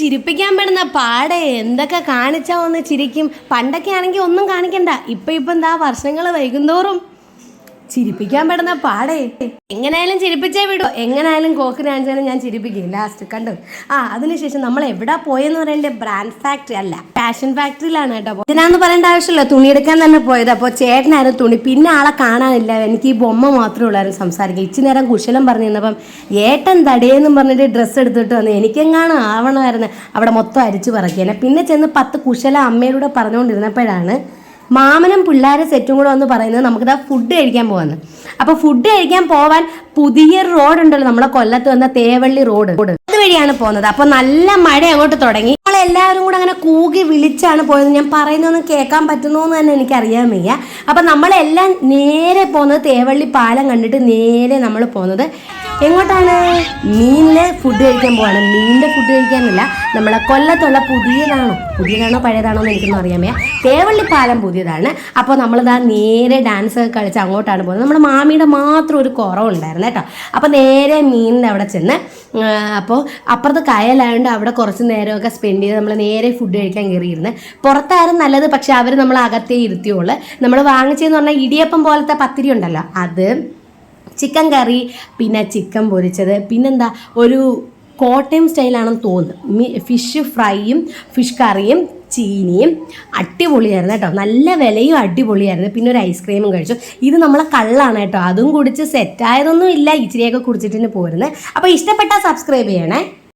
ചിരിപ്പിക്കാൻ പെടുന്ന പാടെ എന്തൊക്കെ കാണിച്ചാ ഒന്ന് ചിരിക്കും? പണ്ടൊക്കെ ആണെങ്കിൽ ഒന്നും കാണിക്കണ്ട. ഇപ്പൊ ഇപ്പൊ എന്താ വർഷങ്ങൾ വൈകുന്തോറും. ചിരിപ്പിക്കാൻ പെടുന്ന പാടേ. എങ്ങനെയായാലും ചിരിപ്പിച്ചേ വിടൂ. എങ്ങനെയായാലും കോക്കിനാണെച്ചാലും ഞാൻ ചിരിപ്പിക്കും. ലാസ്റ്റ് കണ്ടു? ആ അതിനുശേഷം നമ്മൾ എവിടാ പോയെന്ന് പറയേണ്ടത് ബ്രാൻഡ് ഫാക്ടറി അല്ല. ഫാഷൻ ഫാക്ടറിയിലാണ് കേട്ടോ ഇതിനാന്ന് പറയേണ്ട ആവശ്യമില്ല. തുണി എടുക്കാൻ തന്നെ പോയത്. അപ്പോൾ ചേട്ടനായിരുന്നു തുണി. പിന്നെ ആളെ കാണാനില്ല. എനിക്ക് ഈ ബൊമ്മ മാത്രമേ ഉള്ളായിരുന്നു സംസാരിക്കുക ഇച്ചിരി നേരം കുശലം പറഞ്ഞു നിന്നപ്പം ഏട്ടൻ തടയെന്നും പറഞ്ഞിട്ട് ഡ്രസ്സ് എടുത്തിട്ട് വന്നു എനിക്കെങ്ങാണ് ആവണമായിരുന്നു. അവിടെ മൊത്തം അരിച്ചു പറക്കിയേനെ പിന്നെ ചെന്ന് പത്ത് കുശല അമ്മയിലൂടെ പറഞ്ഞുകൊണ്ടിരുന്നപ്പോഴാണ് മാമനും പിള്ളേരെ സെറ്റും കൂടെ വന്ന് പറയുന്നത് നമുക്കിതാ ഫുഡ് കഴിക്കാൻ പോകാന്ന് അപ്പൊ ഫുഡ് കഴിക്കാൻ പോവാൻ പുതിയ റോഡ് ഉണ്ടല്ലോ നമ്മളെ കൊല്ലത്ത് വന്ന തേവള്ളി റോഡ് അതുവഴിയാണ് പോകുന്നത്. അപ്പൊ നല്ല മഴ അങ്ങോട്ട് തുടങ്ങി. നമ്മളെല്ലാവരും കൂടെ അങ്ങനെ കൂകി വിളിച്ചാണ് പോയത്. ഞാൻ പറയുന്നൊന്നും കേൾക്കാൻ പറ്റുന്നു എന്ന് തന്നെ എനിക്ക് അറിയാൻ വയ്യ. അപ്പൊ നമ്മളെല്ലാം നേരെ പോകുന്നത് തേവള്ളി പാലം കണ്ടിട്ട് നേരെ നമ്മൾ പോകുന്നത് എങ്ങോട്ടാണ്? മീനിലെ ഫുഡ് കഴിക്കാൻ പോവാണ്. മീനിന്റെ ഫുഡ് കഴിക്കാനല്ല നമ്മളെ കൊല്ലത്തുള്ള പുതിയതാണോ? പുതിയതാണോ പഴയതാണോ എന്ന് എനിക്കൊന്നും വയ്യ തേവള്ളി പാലം പുതിയതാണ്. അപ്പോൾ നമ്മളിതാ നേരെ ഡാൻസ് ഒക്കെ കളിച്ച് അങ്ങോട്ടാണ് പോകുന്നത്. നമ്മുടെ മാമിയുടെ മാത്രം ഒരു കുറവുണ്ടായിരുന്നു കേട്ടോ. അപ്പോൾ നേരെ മീനിന്റെ അവിടെ ചെന്ന് അപ്പോൾ അപ്പുറത്ത് കയലായതുകൊണ്ട് അവിടെ കുറച്ച് നേരമൊക്കെ സ്പെൻഡ് ചെയ്ത് നമ്മൾ നേരെ ഫുഡ് കഴിക്കാൻ കയറിയിരുന്നു പുറത്തായിരുന്നു നല്ലത് പക്ഷേ അവർ നമ്മൾ അകത്തേ ഇരുത്തിയുള്ളൂ നമ്മൾ വാങ്ങിച്ചതെന്ന് പറഞ്ഞാൽ ഇടിയപ്പം പോലത്തെ പത്തിരി ഉണ്ടല്ലോ അത് ചിക്കൻ കറി പിന്നെ ചിക്കൻ പൊരിച്ചത്. പിന്നെന്താ ഒരു കോട്ടയം സ്റ്റൈലാണെന്ന് തോന്നുന്നു. ഫിഷ് ഫ്രൈയും ഫിഷ് കറിയും ചീനിയും അടിപൊളിയായിരുന്നു കേട്ടോ. നല്ല വിലയും അടിപൊളിയായിരുന്നു. പിന്നെ ഒരു ഐസ്ക്രീമും കഴിച്ചു. ഇത് നമ്മളെ കള്ളാണ് കേട്ടോ. അതും കുടിച്ച് സെറ്റായതൊന്നും ഇല്ല ഇച്ചിരിയൊക്കെ കുടിച്ചിട്ട് പോരുന്നത് അപ്പോൾ ഇഷ്ടപ്പെട്ടാൽ സബ്സ്ക്രൈബ് ചെയ്യണേ.